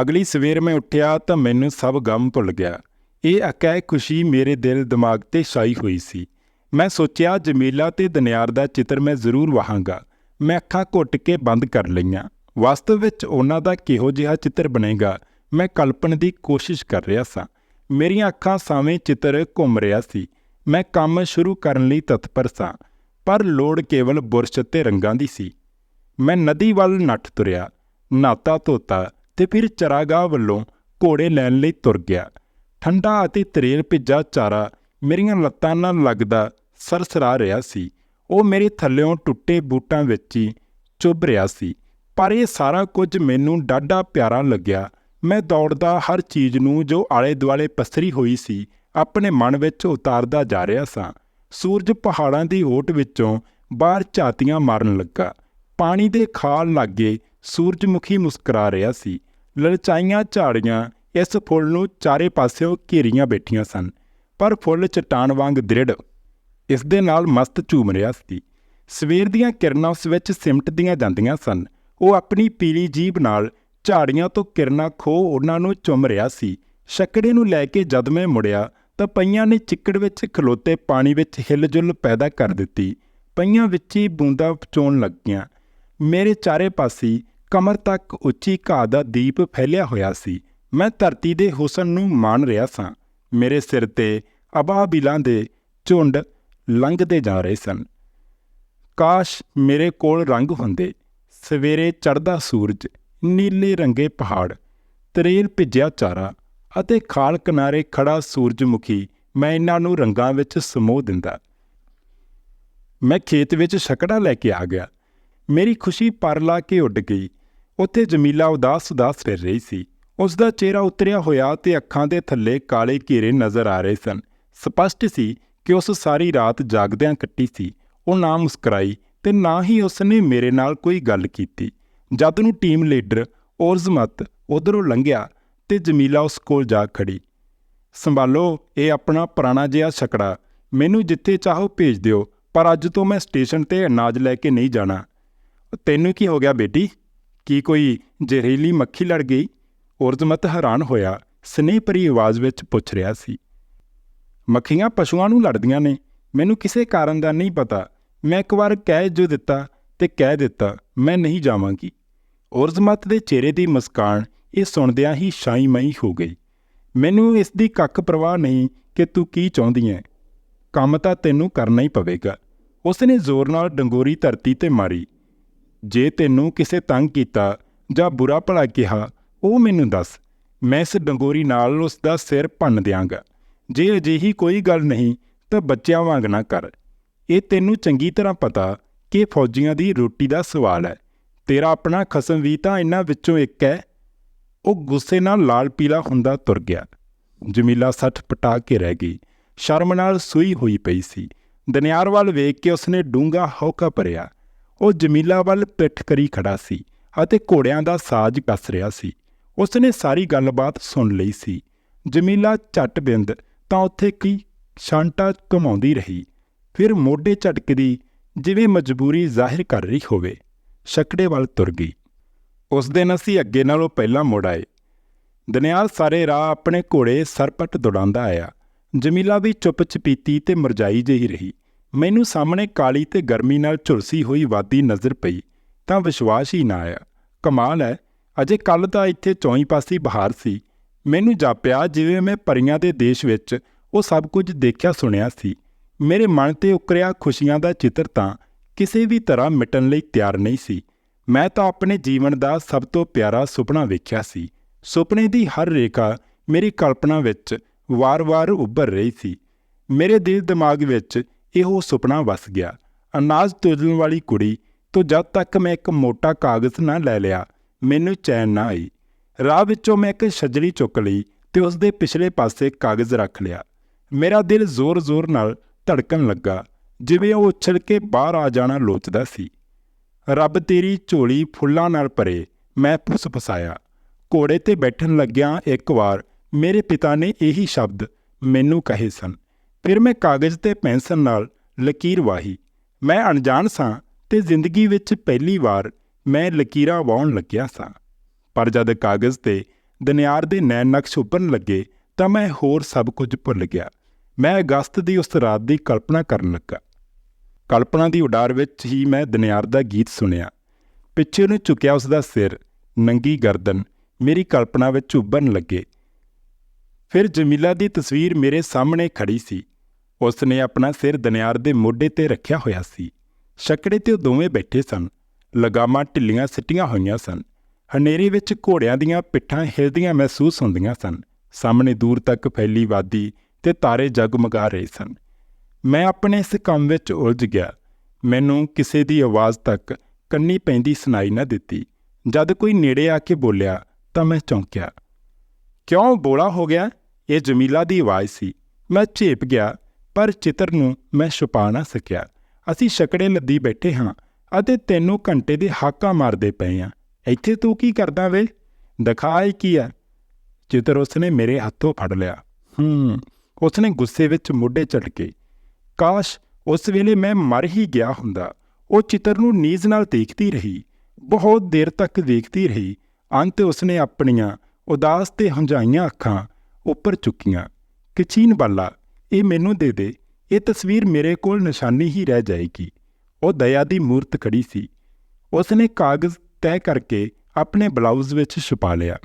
ਅਗਲੀ ਸਵੇਰ ਮੈਂ ਉੱਠਿਆ ਤਾਂ ਮੈਨੂੰ ਸਭ ਗਮ ਭੁੱਲ ਗਿਆ। ਇਹ ਅਕੈ ਖੁਸ਼ੀ ਮੇਰੇ ਦਿਲ ਦਿਮਾਗ ਤੇ ਛਾਈ ਹੋਈ ਸੀ। ਮੈਂ ਸੋਚਿਆ, ਜਮੀਲਾ ਤੇ ਦਨਿਆਰ ਦਾ ਚਿੱਤਰ ਮੈਂ ਜ਼ਰੂਰ ਵਾਹਾਂਗਾ। ਮੈਂ ਅੱਖਾਂ ਘੁੱਟ ਕੇ ਬੰਦ ਕਰ ਲਈਆਂ। ਵਾਸਤਵ ਵਿੱਚ ਉਹਨਾਂ ਦਾ ਕਿਹੋ ਜਿਹਾ ਚਿੱਤਰ ਬਣੇਗਾ, ਮੈਂ ਕਲਪਨ ਦੀ ਕੋਸ਼ਿਸ਼ ਕਰ ਰਿਹਾ ਸਾਂ। ਮੇਰੀਆਂ ਅੱਖਾਂ ਸਾਹਮਣੇ ਚਿੱਤਰ ਘੁੰਮ ਰਿਹਾ ਸੀ। ਮੈਂ ਕੰਮ ਸ਼ੁਰੂ ਕਰਨ ਲਈ ਤਤਪਰ ਸਾਂ, ਪਰ ਲੋੜ ਕੇਵਲ ਬੁਰਸ਼ ਤੇ ਰੰਗਾਂ ਦੀ ਸੀ। ਮੈਂ ਨਦੀ ਵੱਲ ਨੱਠ ਤੁਰਿਆ, ਨਾਤਾ ਧੋਤਾ ਤੇ ਫਿਰ ਚਰਾਗਾਹ ਵੱਲੋਂ ਘੋੜੇ ਲੈਣ ਲਈ ਤੁਰ ਗਿਆ। ਠੰਡਾ ਅਤੇ ਤਰੇਲ ਭਿੱਜਾ ਚਾਰਾ ਮੇਰੀਆਂ ਲੱਤਾਂ ਨਾਲ ਲੱਗਦਾ ਸਰਸਰਾ ਰਿਹਾ ਸੀ। ਉਹ ਮੇਰੇ ਥੱਲਿਓਂ ਟੁੱਟੇ ਬੂਟਾਂ ਵਿੱਚ ਹੀ ਚੁੱਭ ਰਿਹਾ ਸੀ। ਪਰ ਇਹ ਸਾਰਾ ਕੁਝ ਮੈਨੂੰ ਡਾਢਾ ਪਿਆਰਾ ਲੱਗਿਆ। ਮੈਂ ਦੌੜਦਾ ਹਰ ਚੀਜ਼ ਨੂੰ ਜੋ ਆਲੇ ਦੁਆਲੇ ਪਸਰੀ ਹੋਈ ਸੀ, ਆਪਣੇ ਮਨ ਵਿੱਚ ਉਤਾਰਦਾ ਜਾ ਰਿਹਾ ਸਾਂ। ਸੂਰਜ ਪਹਾੜਾਂ ਦੀ ਓਟ ਵਿੱਚੋਂ ਬਾਹਰ ਝਾਤੀਆਂ ਮਾਰਨ ਲੱਗਾ। ਪਾਣੀ ਦੇ ਖਾਲ ਲਾਗੇ ਸੂਰਜਮੁਖੀ ਮੁਸਕਰਾ ਰਿਹਾ ਸੀ। ਲਲਚਾਈਆਂ ਝਾੜੀਆਂ ਇਸ ਫੁੱਲ ਨੂੰ ਚਾਰੇ ਪਾਸਿਓਂ ਘੇਰੀਆਂ ਬੈਠੀਆਂ ਸਨ, ਪਰ ਫੁੱਲ ਚਟਾਨ ਵਾਂਗ ਦ੍ਰਿੜ। ਇਸ ਦੇ ਨਾਲ ਮਸਤ ਝੂਮ ਰਿਹਾ ਸੀ। ਸਵੇਰ ਦੀਆਂ ਕਿਰਨਾਂ ਉਸ ਵਿੱਚ ਸਿਮਟਦੀਆਂ ਜਾਂਦੀਆਂ ਸਨ। ਉਹ ਆਪਣੀ ਪੀਲੀ ਜੀਭ ਨਾਲ ਝਾੜੀਆਂ ਤੋਂ ਕਿਰਨਾਂ ਖੋ ਉਹਨਾਂ ਨੂੰ ਚੁੰਮ ਰਿਹਾ ਸੀ। ਸ਼ੱਕੜੇ ਨੂੰ ਲੈ ਕੇ ਜਦ ਮੈਂ ਮੁੜਿਆ, ਤਾਂ ਪਈਆਂ ਨੇ ਚਿੱਕੜ ਵਿੱਚ ਖਲੋਤੇ ਪਾਣੀ ਵਿੱਚ ਹਿਲਜੁਲ ਪੈਦਾ ਕਰ ਦਿੱਤੀ। ਪਈਆਂ ਵਿੱਚ ਹੀ ਬੂੰਦਾਂ ਚੋਣ ਲੱਗੀਆਂ। ਮੇਰੇ ਚਾਰੇ ਪਾਸੇ ਕਮਰ ਤੱਕ ਉੱਚੀ ਘਾਹ ਦਾ ਦੀਪ ਫੈਲਿਆ ਹੋਇਆ ਸੀ। ਮੈਂ ਧਰਤੀ ਦੇ ਹੁਸਨ ਨੂੰ ਮਾਣ ਰਿਹਾ ਸਾਂ। ਮੇਰੇ ਸਿਰ ਤੇ ਅਬਾਬਿਲਾਂ ਦੇ ਝੁੰਡ ਲੰਘਦੇ ਜਾ ਰਹੇ ਸਨ। ਕਾਸ਼ ਮੇਰੇ ਕੋਲ ਰੰਗ ਹੁੰਦੇ। ਸਵੇਰੇ ਚੜ੍ਹਦਾ ਸੂਰਜ, ਨੀਲੇ ਰੰਗੇ ਪਹਾੜ, ਤਰੇਲ ਭਿੱਜਿਆ ਚਾਰਾ ਅਤੇ ਖਾਲ ਕਿਨਾਰੇ ਖੜਾ ਸੂਰਜਮੁਖੀ ਮੈਂ ਇਹਨਾਂ ਨੂੰ ਰੰਗਾਂ ਵਿੱਚ ਸਮੋਹ ਦਿੰਦਾ। ਮੈਂ ਖੇਤ ਵਿੱਚ ਛਕੜਾ ਲੈ ਕੇ ਆ ਗਿਆ। ਮੇਰੀ ਖੁਸ਼ੀ ਪਰ ਲਾ ਕੇ ਉੱਡ ਗਈ। ਉੱਥੇ ਜਮੀਲਾ ਉਦਾਸ ਉਦਾਸ ਫਿਰ ਰਹੀ ਸੀ। ਉਸ ਦਾ ਚਿਹਰਾ ਉਤਰਿਆ ਹੋਇਆ ਤੇ ਅੱਖਾਂ ਦੇ ਥੱਲੇ ਕਾਲੇ ਘੇਰੇ ਨਜ਼ਰ ਆ ਰਹੇ ਸਨ। ਸਪਸ਼ਟ ਸੀ ਕਿ ਉਸ ਸਾਰੀ ਰਾਤ ਜਾਗਦਿਆਂ ਕੱਟੀ ਸੀ। ਉਹ ਨਾ ਮੁਸਕਰਾਈ ਤੇ ਨਾ ਹੀ ਉਸ ਨੇ ਮੇਰੇ ਨਾਲ ਕੋਈ ਗੱਲ ਕੀਤੀ। ਜਦ ਨੂੰ ਟੀਮ ਲੀਡਰ ਔਰਜ਼ਮਤ ਉਧਰੋਂ ਲੰਘਿਆ ਤੇ ਜਮੀਲਾ ਉਸ ਕੋਲ ਜਾ ਖੜੀ। ਸੰਭਾਲੋ, ਇਹ ਆਪਣਾ ਪੁਰਾਣਾ ਜਿਹਾ ਛਕੜਾ। ਮੈਨੂੰ ਜਿੱਥੇ ਚਾਹੋ ਭੇਜ ਦਿਓ, ਪਰ ਅੱਜ ਤੋਂ ਮੈਂ ਸਟੇਸ਼ਨ ਤੇ ਅਨਾਜ ਲੈ ਕੇ ਨਹੀਂ ਜਾਣਾ। ਤੈਨੂੰ ਕੀ ਹੋ ਗਿਆ ਬੇਟੀ? ਕੀ ਕੋਈ ਜ਼ਹਿਰੀਲੀ ਮੱਖੀ ਲੜ ਗਈ? ਔਰਜ਼ਮਤ ਹੈਰਾਨ ਹੋਇਆ, ਸਨੇਹ ਭਰੀ ਆਵਾਜ਼ ਵਿੱਚ ਪੁੱਛ ਰਿਹਾ ਸੀ। ਮੱਖੀਆਂ ਪਸ਼ੂਆਂ ਨੂੰ ਲੜਦੀਆਂ ਨੇ, ਮੈਨੂੰ ਕਿਸੇ ਕਾਰਨ ਦਾ ਨਹੀਂ ਪਤਾ। ਮੈਂ ਇੱਕ ਵਾਰ ਕਹਿ ਜੋ ਦਿੱਤਾ ਤੇ ਕਹਿ ਦਿੱਤਾ, ਮੈਂ ਨਹੀਂ ਜਾਵਾਂਗੀ। ਔਰਜ਼ਮਤ ਦੇ ਚਿਹਰੇ ਦੀ ਮੁਸਕਾਨ ਇਹ ਸੁਣਦਿਆਂ ਹੀ ਸ਼ਾਈਮਈ ਹੋ ਗਈ। ਮੈਨੂੰ ਇਸ ਦੀ ਕੱਖ ਪਰਵਾਹ ਨਹੀਂ ਕਿ ਤੂੰ ਕੀ ਚਾਹੁੰਦੀ ਹੈ। ਕੰਮ ਤਾਂ ਤੈਨੂੰ ਕਰਨਾ ਹੀ ਪਵੇਗਾ। ਉਸਨੇ ਜ਼ੋਰ ਨਾਲ ਡੰਗੋਰੀ ਧਰਤੀ ਤੇ ਮਾਰੀ। ਜੇ ਤੈਨੂੰ ਕਿਸੇ ਤੰਗ ਕੀਤਾ ਜਾਂ ਬੁਰਾ ਭਲਾ ਕਿਹਾ ਉਹ ਮੈਨੂੰ ਦੱਸ, ਮੈਂ ਇਸ ਡੰਗੋਰੀ ਨਾਲ ਉਸ ਦਾ ਸਿਰ ਭੰਨ ਦਿਆਂਗਾ। ਜੇ ਅਜਿਹੀ ਕੋਈ ਗੱਲ ਨਹੀਂ, ਤਾਂ ਬੱਚਿਆਂ ਵਾਂਗ ਨਾ ਕਰ। ਇਹ ਤੈਨੂੰ ਚੰਗੀ ਤਰ੍ਹਾਂ ਪਤਾ ਕਿ ਫੌਜੀਆਂ ਦੀ ਰੋਟੀ ਦਾ ਸਵਾਲ ਹੈ। ਤੇਰਾ ਆਪਣਾ ਖਸਮ ਵੀ ਤਾਂ ਇਹਨਾਂ ਵਿੱਚੋਂ ਇੱਕ ਹੈ। ਉਹ ਗੁੱਸੇ ਨਾਲ ਲਾਲ ਪੀਲਾ ਹੁੰਦਾ ਤੁਰ ਗਿਆ। ਜਮੀਲਾ ਸੱਠ ਪਟਾ ਕੇ ਰਹਿ ਗਈ। ਸ਼ਰਮ ਨਾਲ ਸੂਈ ਹੋਈ ਪਈ ਸੀ। ਦਨਿਆਰ ਵੱਲ ਵੇਖ ਕੇ ਉਸਨੇ ਡੂੰਗਾ ਹੌਕਾ ਭਰਿਆ। ਉਹ ਜਮੀਲਾ ਵੱਲ ਪਿੱਠ ਕਰੀ ਖੜਾ ਸੀ ਅਤੇ ਘੋੜਿਆਂ ਦਾ ਸਾਜ਼ ਕੱਸ ਰਿਹਾ ਸੀ। ਉਸਨੇ ਸਾਰੀ ਗੱਲਬਾਤ ਸੁਣ ਲਈ ਸੀ। ਜਮੀਲਾ ਝੱਟ ਬਿੰਦ ਤਾਂ ਉੱਥੇ ਕੀ ਸ਼ਾਂਟਾ ਘਮਾਉਂਦੀ ਰਹੀ। ਫਿਰ ਮੋਢੇ ਝਟਕਦੀ ਜਿਵੇਂ ਮਜਬੂਰੀ ਜ਼ਾਹਿਰ ਕਰ ਰਹੀ ਹੋਵੇ ਸ਼ਕੜੇ ਵੱਲ ਤੁਰ ਗਈ। ਉਸ ਦਿਨ ਅਸੀਂ ਅੱਗੇ ਨਾਲੋਂ ਪਹਿਲਾਂ ਮੁੜ ਆਏ। ਦਨਿਆਲ ਸਾਰੇ ਰਾਹ ਆਪਣੇ ਘੋੜੇ ਸਰਪਟ ਦੌੜਾਉਂਦਾ ਆਇਆ। ਜਮੀਲਾ ਵੀ ਚੁੱਪ ਚਪੀਤੀ ਤੇ ਮਰਜਾਈ ਜਿਹੀ ਰਹੀ। ਮੈਨੂੰ ਸਾਹਮਣੇ ਕਾਲੀ ਤੇ ਗਰਮੀ ਨਾਲ ਝੁਲਸੀ ਹੋਈ ਵਾਦੀ ਨਜ਼ਰ ਪਈ ਤਾਂ ਵਿਸ਼ਵਾਸ ਹੀ ਨਾ ਆਇਆ। ਕਮਾਲ ਹੈ ਅਜੇ ਕੱਲ ਤਾਂ ਇੱਥੇ ਚੌਂ ਪਾਸੀ ਬਹਾਰ ਸੀ। ਮੈਨੂੰ ਜਾਪਿਆ ਜਿਵੇਂ ਮੈਂ ਪਰੀਆਂ ਦੇ ਦੇਸ਼ ਵਿੱਚ ਉਹ ਸਭ ਕੁਝ ਦੇਖਿਆ ਸੁਣਿਆ ਸੀ। ਮੇਰੇ ਮਨ ਤੇ ਉਕਰਿਆ ਖੁਸ਼ੀਆਂ ਦਾ ਚਿੱਤਰ ਤਾਂ ਕਿਸੇ ਵੀ ਤਰ੍ਹਾਂ ਮਿਟਣ ਲਈ ਤਿਆਰ ਨਹੀਂ ਸੀ। ਮੈਂ ਤਾਂ ਆਪਣੇ ਜੀਵਨ ਦਾ ਸਭ ਤੋਂ ਪਿਆਰਾ ਸੁਪਨਾ ਵੇਖਿਆ ਸੀ। ਸੁਪਨੇ ਦੀ ਹਰ ਰੇਖਾ ਮੇਰੀ ਕਲਪਨਾ ਵਿੱਚ ਵਾਰ-ਵਾਰ ਉੱਭਰ ਰਹੀ ਸੀ। ਮੇਰੇ ਦਿਲ ਦਿਮਾਗ ਵਿੱਚ ਇਹੋ ਸੁਪਨਾ ਵਸ ਗਿਆ। ਅਨਾਜ ਤੋਲਣ ਵਾਲੀ ਕੁੜੀ ਤੋਂ ਜਦ ਤੱਕ ਮੈਂ ਇੱਕ ਮੋਟਾ ਕਾਗਜ਼ ਨਾ ਲੈ ਲਿਆ ਮੈਨੂੰ ਚੈਨ ਨਾ ਆਈ। ਰਾਹ ਵਿੱਚੋਂ ਮੈਂ ਇੱਕ ਛਜੜੀ ਚੁੱਕ ਲਈ ਤੇ ਉਸ ਦੇ ਪਿਛਲੇ ਪਾਸੇ ਕਾਗਜ਼ ਰੱਖ ਲਿਆ। ਮੇਰਾ ਦਿਲ ਜ਼ੋਰ-ਜ਼ੋਰ ਨਾਲ ਧੜਕਣ ਲੱਗਾ, ਜਿਵੇਂ ਉਹ ਉਛਲ ਕੇ ਬਾਹਰ ਆ ਜਾਣਾ ਲੋਚਦਾ ਸੀ। ਰੱਬ ਤੇਰੀ ਝੋਲੀ ਫੁੱਲਾਂ ਨਾਲ ਭਰੇ, ਮੈਂ ਫੁੱਸ ਘੋੜੇ ਤੇ ਬੈਠਣ ਲੱਗਿਆ ਇੱਕ ਵਾਰ ਮੇਰੇ ਪਿਤਾ ਨੇ ਇਹੀ ਸ਼ਬਦ ਮੈਨੂੰ ਕਹੇ ਸਨ। ਫਿਰ ਮੈਂ ਕਾਗਜ਼ ਤੇ ਪੈਨਸਲ ਨਾਲ ਲਕੀਰ ਵਾਹੀ। ਮੈਂ ਅਣਜਾਣ ਸਾਂ ਤੇ ਜ਼ਿੰਦਗੀ ਵਿੱਚ ਪਹਿਲੀ ਵਾਰ ਮੈਂ ਲਕੀਰਾਂ ਵਾਉਣ ਲੱਗਿਆ ਸਾਂ। ਪਰ ਜਦ ਕਾਗਜ਼ ਤੇ ਦਨਿਆਰ ਦੇ ਨੈਣ ਨਕਸ਼ ਉੱਭਰਨ ਲੱਗੇ, ਤਾਂ ਮੈਂ ਹੋਰ ਸਭ ਕੁਝ ਭੁੱਲ ਗਿਆ। ਮੈਂ ਅਗਸਤ ਦੀ ਉਸ ਰਾਤ ਦੀ ਕਲਪਨਾ ਕਰਨ ਲੱਗਾ। ਕਲਪਨਾ ਦੀ ਉਡਾਰ ਵਿੱਚ ਹੀ ਮੈਂ ਦਨਿਆਰ ਦਾ ਗੀਤ ਸੁਣਿਆ। ਪਿੱਛੇ ਨੂੰ ਝੁਕਿਆ ਉਸ ਦਾ ਸਿਰ, ਨੰਗੀ ਗਰਦਨ ਮੇਰੀ ਕਲਪਨਾ ਵਿੱਚ ਉੱਭਰਨ ਲੱਗੇ। ਫਿਰ ਜਮੀਲਾ ਦੀ ਤਸਵੀਰ ਮੇਰੇ ਸਾਹਮਣੇ ਖੜੀ ਸੀ। ਉਸ ਨੇ ਆਪਣਾ ਸਿਰ ਦਨਿਆਰ ਦੇ ਮੋਢੇ ਤੇ ਰੱਖਿਆ ਹੋਇਆ ਸੀ। ਛਕੜੇ ਤੇ ਉਹ ਦੋਵੇਂ ਬੈਠੇ ਸਨ। ਲਗਾਮਾਂ ਢਿੱਲੀਆਂ ਸਿੱਟੀਆਂ ਹੋਈਆਂ ਸਨ। ਹਨੇਰੇ ਵਿੱਚ ਘੋੜਿਆਂ ਦੀਆਂ ਪਿੱਠਾਂ ਹਿਲਦੀਆਂ ਮਹਿਸੂਸ ਹੁੰਦੀਆਂ ਸਨ। ਸਾਹਮਣੇ ਦੂਰ ਤੱਕ ਫੈਲੀ ਵਾਦੀ ਤੇ ਤਾਰੇ ਜਗਮਗਾ ਰਹੇ ਸਨ। ਮੈਂ ਆਪਣੇ ਇਸ ਕੰਮ ਵਿੱਚ ਉਲਝ ਗਿਆ। ਮੈਨੂੰ ਕਿਸੇ ਦੀ ਆਵਾਜ਼ ਤੱਕ ਕੰਨੀ ਪੈਂਦੀ ਸੁਣਾਈ ਨਾ ਦਿੱਤੀ। ਜਦ ਕੋਈ ਨੇੜੇ ਆ ਕੇ ਬੋਲਿਆ ਤਾਂ ਮੈਂ ਚੌਂਕਿਆ। ਕਿਉਂ ਬੋਲਾ ਹੋ ਗਿਆ? ਇਹ ਜਮੀਲਾ ਦੀ ਆਵਾਜ਼ ਸੀ। ਮੈਂ ਝੇਪ ਗਿਆ, ਪਰ ਚਿੱਤਰ ਨੂੰ ਮੈਂ ਛੁਪਾ ਨਾ ਸਕਿਆ। ਅਸੀਂ ਸ਼ਕੜੇ ਲੱਦੀ ਬੈਠੇ ਹਾਂ। ਅਤੇ ਤੈਨੂੰ ਘੰਟੇ ਦੇ ਹਾਕਾ ਮਾਰਦੇ ਪਏ ਆ। ਇੱਥੇ ਤੂੰ ਕੀ ਕਰਦਾ ਵੇ? ਦਿਖਾਈ ਕੀ ਆ? ਚਿੱਤਰ ਉਸਨੇ ਮੇਰੇ ਹੱਥੋਂ ਫੜ ਲਿਆ। ਹੂੰ, ਉਸਨੇ ਗੁੱਸੇ ਵਿੱਚ ਮੋਢੇ ਝਟਕੇ। ਕਾਸ਼ ਉਸ ਵੇਲੇ ਮੈਂ ਮਰ ਹੀ ਗਿਆ ਹੁੰਦਾ। ਉਹ ਚਿੱਤਰ ਨੂੰ ਨੀਜ਼ ਨਾਲ ਦੇਖਦੀ ਰਹੀ। ਬਹੁਤ ਦੇਰ ਤੱਕ ਦੇਖਦੀ ਰਹੀ। ਅੰਤ ਉਸਨੇ ਆਪਣੀਆਂ ਉਦਾਸ ਤੇ ਹੰਝਾਈਆਂ ਅੱਖਾਂ ਉੱਪਰ ਚੁੱਕੀਆਂ। ਕਿਚੀਨ ਬਾਲਾ, ਇਹ ਮੈਨੂੰ ਦੇ ਦੇ। ਇਹ ਤਸਵੀਰ ਮੇਰੇ ਕੋਲ ਨਿਸ਼ਾਨੀ ਹੀ ਰਹਿ ਜਾਏਗੀ। ਉਹ ਦਇਆ ਦੀ ਮੂਰਤ ਖੜੀ ਸੀ। ਉਸਨੇ ਕਾਗਜ਼ ਤੈਅ ਕਰਕੇ ਆਪਣੇ ਬਲਾਊਜ਼ ਵਿੱਚ ਛੁਪਾ ਲਿਆ।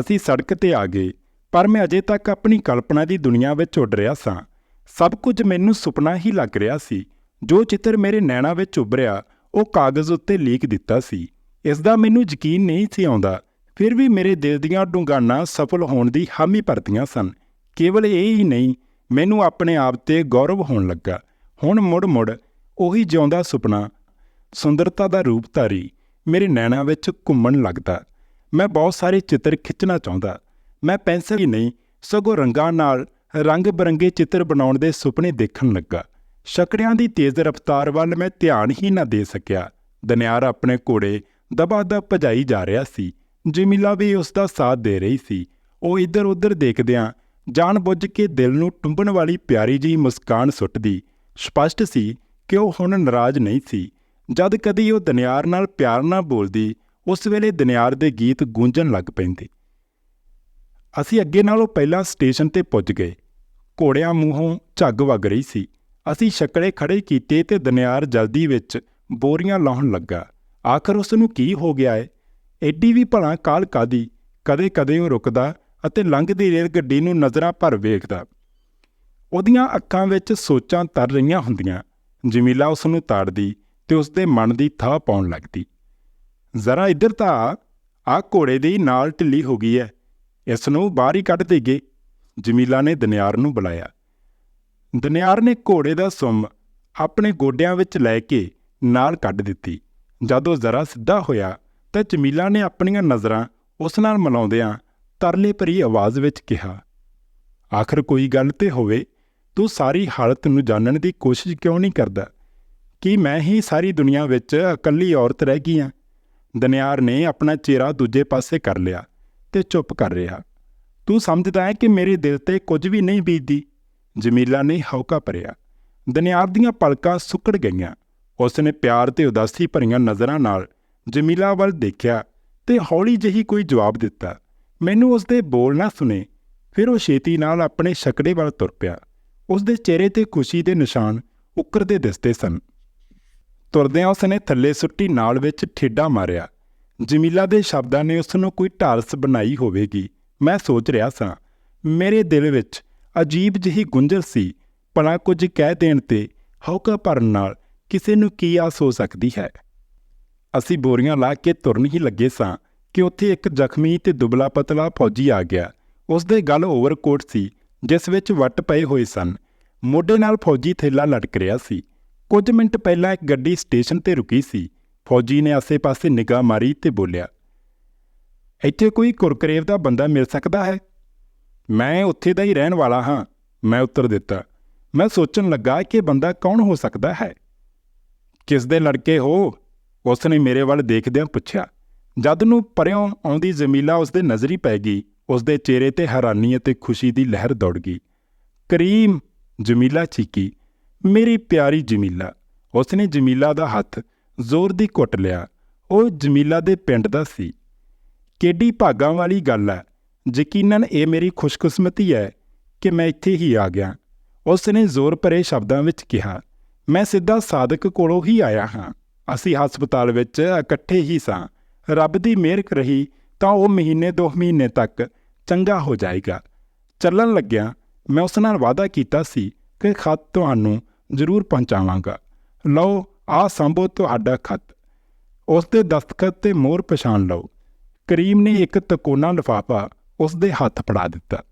ਅਸੀਂ ਸੜਕ ਤੇ ਆ ਗਏ, ਪਰ ਮੈਂ ਅਜੇ ਤੱਕ ਆਪਣੀ ਕਲਪਨਾ ਦੀ ਦੁਨੀਆ ਵਿੱਚ ਉੱਡ ਰਿਹਾ ਸਾਂ। ਸਭ ਕੁਝ ਮੈਨੂੰ ਸੁਪਨਾ ਹੀ ਲੱਗ ਰਿਹਾ ਸੀ। ਜੋ ਚਿੱਤਰ ਮੇਰੇ ਨੈਣਾ ਵਿੱਚ ਉੱਭਰਿਆ, ਉਹ ਕਾਗਜ਼ ਉੱਤੇ ਲੀਕ ਦਿੱਤਾ ਸੀ। ਇਸ ਦਾ ਮੈਨੂੰ ਯਕੀਨ ਨਹੀਂ ਸੀ ਆਉਂਦਾ। ਫਿਰ ਵੀ ਮੇਰੇ ਦਿਲ ਦੀਆਂ ਡੂੰਘਾਨਾਂ ਸਫਲ ਹੋਣ ਦੀ ਹਾਮੀ ਭਰਦੀਆਂ ਸਨ। ਕੇਵਲ ਇਹ ਹੀ ਨਹੀਂ, ਮੈਨੂੰ ਆਪਣੇ ਆਪ ਤੇ ਗੌਰਵ ਹੋਣ ਲੱਗਾ। ਹੁਣ ਮੁੜ-ਮੁੜ ਉਹੀ ਜਿਉਂਦਾ ਸੁਪਨਾ, ਸੁੰਦਰਤਾ ਦਾ ਰੂਪ ਧਾਰੀ ਮੇਰੇ ਨੈਣਾਂ ਵਿੱਚ ਘੁੰਮਣ ਲੱਗਦਾ। ਮੈਂ ਬਹੁਤ ਸਾਰੇ ਚਿੱਤਰ ਖਿੱਚਣਾ ਚਾਹੁੰਦਾ। ਮੈਂ ਪੈਨਸਲ ਹੀ ਨਹੀਂ, ਸਗੋਂ ਰੰਗਾਂ ਨਾਲ ਰੰਗ ਬਰੰਗੇ ਚਿੱਤਰ ਬਣਾਉਣ ਦੇ ਸੁਪਨੇ ਦੇਖਣ ਲੱਗਾ। ਸ਼ਕੜਿਆਂ ਦੀ ਤੇਜ਼ ਰਫ਼ਤਾਰ ਵੱਲ ਮੈਂ ਧਿਆਨ ਹੀ ਨਾ ਦੇ ਸਕਿਆ। ਦਨਿਆਰ ਆਪਣੇ ਘੋੜੇ ਦਬਾ-ਦਬ ਭਜਾਈ ਜਾ ਰਿਹਾ ਸੀ। ਜਮੀਲਾ ਵੀ ਉਸ ਦਾ ਸਾਥ ਦੇ ਰਹੀ ਸੀ। ਉਹ ਇੱਧਰ-ਉੱਧਰ ਦੇਖਦਿਆਂ ਜਾਣ-ਬੁੱਝ ਕੇ ਦਿਲ ਨੂੰ ਟੁੰਬਣ ਵਾਲੀ ਪਿਆਰੀ ਜਿਹੀ ਮੁਸਕਾਨ ਸੁੱਟਦੀ। ਸਪਸ਼ਟ ਸੀ ਕਿ ਉਹ ਹੁਣ ਨਾਰਾਜ਼ ਨਹੀਂ ਸੀ? ਜਦ ਕਦੀ ਉਹ ਦਨਿਆਰ ਨਾਲ ਪਿਆਰ ਨਾਲ ਬੋਲਦੀ, ਉਸ ਵੇਲੇ ਦਨਿਆਰ ਦੇ ਗੀਤ ਗੂੰਜਣ ਲੱਗ ਪੈਂਦੇ। ਅਸੀਂ ਅੱਗੇ ਨਾਲੋਂ ਪਹਿਲਾਂ ਸਟੇਸ਼ਨ ਤੇ ਪੁੱਜ ਗਏ। ਘੋੜਿਆਂ ਮੂੰਹੋਂ ਝੱਗ ਵਗ ਰਹੀ ਸੀ। ਅਸੀਂ ਛਕੜੇ ਖੜੇ ਕੀਤੇ ਤੇ ਦਨਿਆਰ ਜਲਦੀ ਵਿੱਚ ਬੋਰੀਆਂ ਲਾਉਣ ਲੱਗਾ। ਆਖਰ ਉਸ ਨੂੰ ਕੀ ਹੋ ਗਿਆ ਏ? ਐਡੀ ਵੀ ਭਲਾ ਕਾਲ ਕਾਦੀ ਕਦੇ-ਕਦੇ ਉਹ ਰੁਕਦਾ ਅਤੇ ਲੰਘਦੀ ਰੇਲ ਗੱਡੀ ਨੂੰ ਨਜ਼ਰਾਂ ਭਰ ਵੇਖਦਾ। ਉਹਦੀਆਂ ਅੱਖਾਂ ਵਿੱਚ ਸੋਚਾਂ ਤਰ ਰਹੀਆਂ ਹੁੰਦੀਆਂ। ਜਮੀਲਾ ਉਸ ਨੂੰ ਤਾੜਦੀ ਤੇ ਉਸ ਦੇ ਮਨ ਦੀ ਥਾਹ ਪਾਉਣ ਲੱਗਦੀ। ਜ਼ਰਾ ਇੱਧਰ ਤਾਂ ਆ। ਘੋੜੇ ਦੀ ਨਾਲ ਢਿੱਲੀ ਹੋ ਗਈ ਐ। ਇਸ ਨੂੰ ਬਾਹਰ ਹੀ ਕੱਢ ਦੇਗੇ ਜਮੀਲਾ ਨੇ ਦਨਿਆਰ ਨੂੰ ਬੁਲਾਇਆ। ਦਨਿਆਰ ਨੇ ਘੋੜੇ ਦਾ ਸੁੰਮ ਆਪਣੇ ਗੋਡਿਆਂ ਵਿੱਚ ਲੈ ਕੇ ਨਾਲ ਕੱਢ ਦਿੱਤੀ। ਜਦ ਉਹ ਜ਼ਰਾ ਸਿੱਧਾ ਹੋਇਆ ਤਾਂ ਜਮੀਲਾ ਨੇ ਆਪਣੀਆਂ ਨਜ਼ਰਾਂ ਉਸ ਨਾਲ ਮਿਲਾਉਂਦਿਆਂ ਤਰਲੇ ਭਰੀ ਆਵਾਜ਼ ਵਿੱਚ ਕਿਹਾ, ਆਖਰ ਕੋਈ ਗੱਲ ਤੇ ਹੋਵੇ? ਤੂੰ ਸਾਰੀ ਹਾਲਤ ਨੂੰ ਜਾਣਨ ਦੀ ਕੋਸ਼ਿਸ਼ ਕਿਉਂ ਨਹੀਂ ਕਰਦਾ? ਕਿ ਮੈਂ ਹੀ ਸਾਰੀ ਦੁਨੀਆ ਵਿੱਚ ਇਕੱਲੀ ਔਰਤ ਰਹਿ ਗਈ ਹਾਂ? ਦਨਿਆਰ ਨੇ ਆਪਣਾ ਚਿਹਰਾ ਦੂਜੇ ਪਾਸੇ ਕਰ ਲਿਆ ਤੇ ਚੁੱਪ ਕਰ ਰਿਹਾ। ਤੂੰ ਸਮਝਦਾ ਹੈ ਕਿ ਮੇਰੇ ਦਿਲ ਤੇ ਕੁਝ ਵੀ ਨਹੀਂ ਬੀਤਦੀ। ਜਮੀਲਾ ਨੇ ਹੌਕਾ ਭਰਿਆ। ਦਨਿਆਰ ਦੀਆਂ ਪਲਕਾਂ ਸੁੱਕੜ ਗਈਆਂ। ਉਸ ਨੇ ਪਿਆਰ ਤੇ ਉਦਾਸੀ ਭਰੀਆਂ ਨਜ਼ਰਾਂ ਨਾਲ ਜਮੀਲਾ ਵੱਲ ਦੇਖਿਆ ਤੇ ਹੌਲੀ ਜਿਹੀ ਕੋਈ ਜਵਾਬ ਦਿੱਤਾ। ਮੈਨੂੰ ਉਸ ਦੇ ਬੋਲ ਨਾ ਸੁਨੇ ਫਿਰ ਉਹ ਛੇਤੀ ਨਾਲ ਆਪਣੇ ਸ਼ਕੜੇ ਵੱਲ ਤੁਰ ਪਿਆ। ਉਸ ਦੇ ਚਿਹਰੇ ਤੇ ਖੁਸ਼ੀ ਦੇ ਨਿਸ਼ਾਨ ਉੱਕਰਦੇ ਦਿਸਦੇ ਸਨ। ਤੁਰਦਿਆਂ ਉਸ ਨੇ ਥੱਲੇ ਸੁੱਟੀ ਨਾਲ ਵਿੱਚ ਠੇਡਾ ਮਾਰਿਆ। ਜਮੀਲਾ ਦੇ ਸ਼ਬਦਾਂ ਨੇ ਉਸ ਨੂੰ ਕੋਈ ਢਾਲਸ ਬਣਾਈ ਹੋਵੇਗੀ। ਮੈਂ ਸੋਚ ਰਿਹਾ ਸਾਂ, ਮੇਰੇ ਦਿਲ ਵਿੱਚ ਅਜੀਬ ਜਿਹੀ ਗੁੰਝਲ ਸੀ, ਭਲਾ ਕੁਝ ਕਹਿ ਦੇਣ ਤੇ ਹੌਕਾ ਭਰਨ ਨਾਲ ਕਿਸੇ ਨੂੰ ਕੀ ਆਸ ਹੋ ਸਕਦੀ ਹੈ? ਅਸੀਂ ਬੋਰੀਆਂ ਲਾ ਕੇ ਤੁਰਨ ਹੀ ਲੱਗੇ ਸਾਂ ਕਿ ਉੱਥੇ ਇੱਕ ਜ਼ਖਮੀ ਤੇ ਦੁਬਲਾ ਪਤਲਾ ਫੌਜੀ ਆ ਗਿਆ। ਉਸ ਦੇ ਗਲ ਓਵਰਕੋਟ ਸੀ। ਜਿਸ ਵਿੱਚ ਵੱਟ ਪਏ ਹੋਏ ਸਨ। ਮੋਢੇ ਨਾਲ ਫੌਜੀ ਥੈਲਾ ਲਟਕ ਰਿਹਾ ਸੀ। ਕੁਝ ਮਿੰਟ ਪਹਿਲਾਂ ਇੱਕ ਗੱਡੀ ਸਟੇਸ਼ਨ ਤੇ ਰੁਕੀ ਸੀ। ਫੌਜੀ ਨੇ ਆਸੇ-ਪਾਸੇ ਨਿਗਾਹ ਮਾਰੀ ਤੇ ਬੋਲਿਆ, ਇੱਥੇ ਕੋਈ ਕੁਰਕਰੇਵ ਦਾ ਬੰਦਾ ਮਿਲ ਸਕਦਾ ਹੈ? ਮੈਂ ਉੱਥੇ ਦਾ ਹੀ ਰਹਿਣ ਵਾਲਾ ਹਾਂ, ਮੈਂ ਉੱਤਰ ਦਿੱਤਾ। ਮੈਂ ਸੋਚਣ ਲੱਗਾ ਕਿ ਬੰਦਾ ਕੌਣ ਹੋ ਸਕਦਾ ਹੈ? ਕਿਸ ਦੇ ਲੜਕੇ ਹੋ? ਉਸ ਨੇ ਮੇਰੇ ਵੱਲ ਦੇਖਦਿਆਂ ਪੁੱਛਿਆ। ਜਦ ਨੂੰ ਪਰਿਓਂ ਆਉਂਦੀ ਜ਼ਮੀਲਾ ਉਸ ਦੇ ਨਜ਼ਰੀ ਪੈ ਗਈ। ਉਸਦੇ ਚਿਹਰੇ ਤੇ ਹੈਰਾਨੀ ਅਤੇ ਖੁਸ਼ੀ ਦੀ ਲਹਿਰ ਦੌੜ ਗਈ। ਕਰੀਮ ਜਮੀਲਾ ਚੀਕੀ, ਮੇਰੀ ਪਿਆਰੀ ਜਮੀਲਾ। ਉਸਨੇ ਜਮੀਲਾ ਦਾ ਹੱਥ ਜ਼ੋਰ ਦੀ ਘੁੱਟ ਲਿਆ। ਉਹ ਜਮੀਲਾ ਦੇ ਪਿੰਡ ਦਾ ਸੀ। ਕਿੱਡੀ ਭਾਗਾਂ ਵਾਲੀ ਗੱਲ ਹੈ ਯਕੀਨਨ ਇਹ ਮੇਰੀ ਖੁਸ਼ਕਿਸਮਤੀ ਹੈ ਕਿ ਮੈਂ ਇੱਥੇ ਹੀ ਆ ਗਿਆ। ਉਸਨੇ ਜ਼ੋਰ ਭਰੇ ਸ਼ਬਦਾਂ ਵਿੱਚ ਕਿਹਾ, ਮੈਂ ਸਿੱਧਾ ਸਾਦਕ ਕੋਲੋਂ ਹੀ ਆਇਆ ਹਾਂ। ਅਸੀਂ ਹਸਪਤਾਲ ਵਿੱਚ ਇਕੱਠੇ ਹੀ ਸਾਂ। ਰੱਬ ਦੀ ਮਿਹਰ ਰਹੀ ਤਾਂ ਉਹ ਮਹੀਨੇ ਦੋ ਮਹੀਨੇ ਤੱਕ ਚੰਗਾ ਹੋ ਜਾਏਗਾ। ਚੱਲਣ ਲੱਗਿਆ ਮੈਂ ਉਸ ਨਾਲ ਵਾਅਦਾ ਕੀਤਾ ਸੀ ਕਿ ਖਤ ਤੁਹਾਨੂੰ ਜ਼ਰੂਰ ਪਹੁੰਚਾਵਾਂਗਾ। ਲਓ, ਆਹ ਸੰਭੋ ਤੁਹਾਡਾ ਖਤ। ਉਸ ਦੇ ਦਸਤਖਤ ਤੇ ਮੋਹਰ ਪਛਾਣ ਲਓ। ਕਰੀਮ ਨੇ ਇੱਕ ਤਕੋਨਾ ਲਿਫਾਫਾ ਉਸ ਦੇ ਹੱਥ ਫੜਾ ਦਿੱਤਾ।